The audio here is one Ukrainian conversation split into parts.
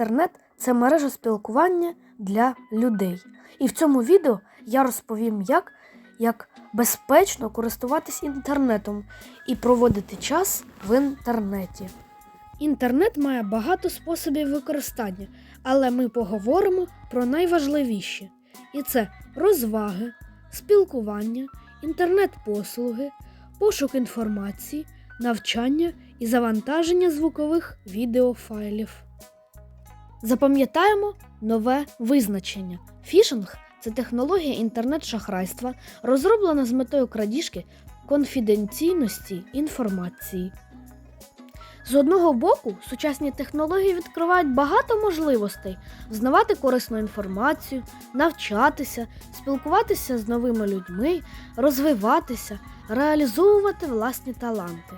Інтернет це мережа спілкування для людей. І в цьому відео я розповім, як, як безпечно користуватись інтернетом і проводити час в інтернеті. Інтернет має багато способів використання, але ми поговоримо про найважливіші. І це розваги, спілкування, інтернет-послуги, пошук інформації, навчання і завантаження звукових відеофайлів. Запам'ятаємо нове визначення. Фішинг це технологія інтернет-шахрайства, розроблена з метою крадіжки конфіденційності інформації. З одного боку, сучасні технології відкривають багато можливостей взнавати корисну інформацію, навчатися, спілкуватися з новими людьми, розвиватися, реалізовувати власні таланти.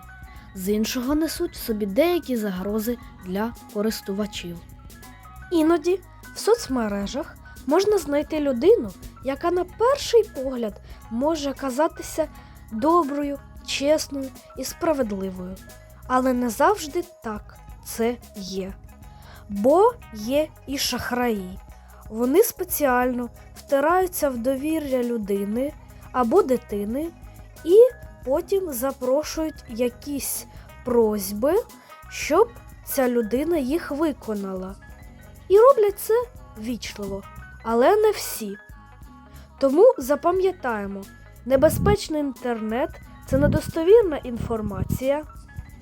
З іншого несуть в собі деякі загрози для користувачів. Іноді в соцмережах можна знайти людину, яка на перший погляд може казатися доброю, чесною і справедливою. Але не завжди так це є. Бо є і шахраї. Вони спеціально втираються в довір'я людини або дитини і потім запрошують якісь просьби, щоб ця людина їх виконала. І роблять це вічливо, але не всі. Тому запам'ятаємо, небезпечний інтернет це недостовірна інформація,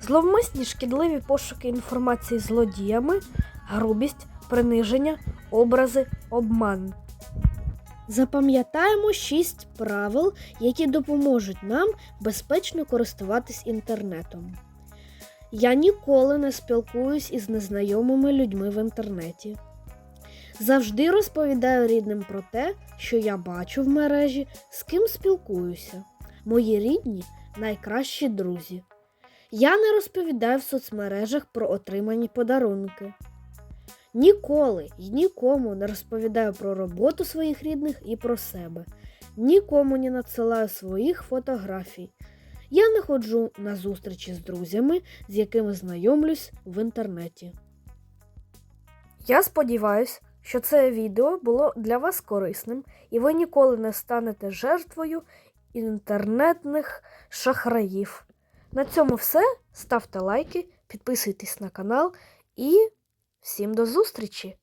зловмисні шкідливі пошуки інформації злодіями, грубість, приниження, образи, обман. Запам'ятаємо шість правил, які допоможуть нам безпечно користуватись інтернетом. Я ніколи не спілкуюсь із незнайомими людьми в інтернеті. Завжди розповідаю рідним про те, що я бачу в мережі, з ким спілкуюся. Мої рідні найкращі друзі. Я не розповідаю в соцмережах про отримані подарунки. Ніколи й нікому не розповідаю про роботу своїх рідних і про себе. Нікому не надсилаю своїх фотографій. Я не ходжу на зустрічі з друзями, з якими знайомлюсь в інтернеті. Я сподіваюся, що це відео було для вас корисним і ви ніколи не станете жертвою інтернетних шахраїв. На цьому все. Ставте лайки, підписуйтесь на канал і всім до зустрічі!